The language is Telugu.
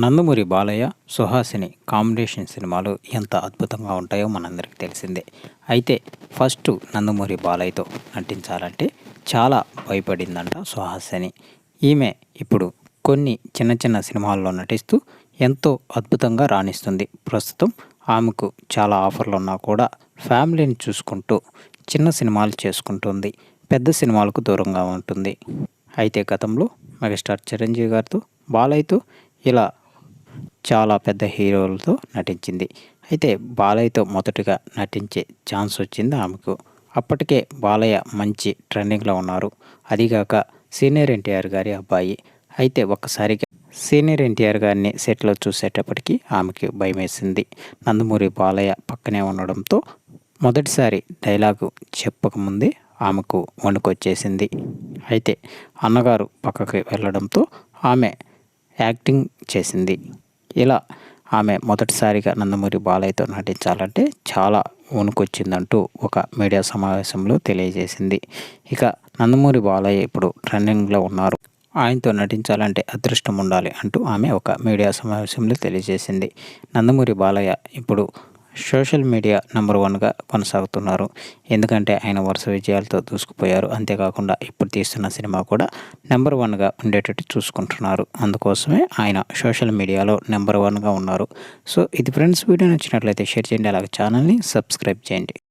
నందమూరి బాలయ్య సుహాసిని కాంబినేషన్ సినిమాలు ఎంత అద్భుతంగా ఉంటాయో మనందరికీ తెలిసిందే. అయితే ఫస్ట్ నందమూరి బాలయ్యతో నటించాలంటే చాలా భయపడిందంట సుహాసిని. ఈమె ఇప్పుడు కొన్ని చిన్న చిన్న సినిమాల్లో నటిస్తూ ఎంతో అద్భుతంగా రాణిస్తుంది. ప్రస్తుతం ఆమెకు చాలా ఆఫర్లు ఉన్నా కూడా ఫ్యామిలీని చూసుకుంటూ చిన్న సినిమాలు చేసుకుంటుంది. పెద్ద సినిమాలకు దూరంగా ఉంటుంది. అయితే గతంలో మెగాస్టార్ చిరంజీవి గారితో బాలయ్యతో ఇలా చాలా పెద్ద హీరోలతో నటించింది. అయితే బాలయ్యతో మొదటగా నటించే ఛాన్స్ వచ్చింది ఆమెకు. అప్పటికే బాలయ్య మంచి ట్రెండింగ్లో ఉన్నారు. అదిగాక సీనియర్ ఎన్టీఆర్ గారి అబ్బాయి. అయితే ఒక్కసారిగా సీనియర్ ఎన్టీఆర్ గారిని సెట్లో చూసేటప్పటికి ఆమెకి భయం వేసింది నందమూరి బాలయ్య పక్కనే ఉండడంతో మొదటిసారి డైలాగు చెప్పకముందే ఆమెకు వణుకొచ్చేసింది. అయితే అన్నగారు పక్కకి వెళ్ళడంతో ఆమె యాక్టింగ్ చేసింది. ఇలా ఆమె మొదటిసారిగా నందమూరి బాలయ్యతో నటించాలంటే చాలా వణుకొచ్చిందంటూ ఒక మీడియా సమావేశంలో తెలియజేసింది. ఇక నందమూరి బాలయ్య ఇప్పుడు ట్రెండింగ్లో ఉన్నారు. ఆయనతో నటించాలంటే అదృష్టం ఉండాలి అంటూ ఆమె ఒక మీడియా సమావేశంలో తెలియజేసింది. నందమూరి బాలయ్య ఇప్పుడు సోషల్ మీడియా నెంబర్ వన్గా కొనసాగుతున్నారు. ఎందుకంటే ఆయన వరుస విజయాలతో దూసుకుపోయారు. అంతేకాకుండా ఇప్పుడు తీస్తున్న సినిమా కూడా నెంబర్ వన్గా ఉండేటట్టు చూసుకుంటున్నారు. అందుకోసమే ఆయన సోషల్ మీడియాలో నెంబర్ వన్గా ఉన్నారు. సో ఇది ఫ్రెండ్స్ వీడియో నచ్చినట్లయితే షేర్ చేయండి. అలాగే ఛానల్ని సబ్స్క్రైబ్ చేయండి.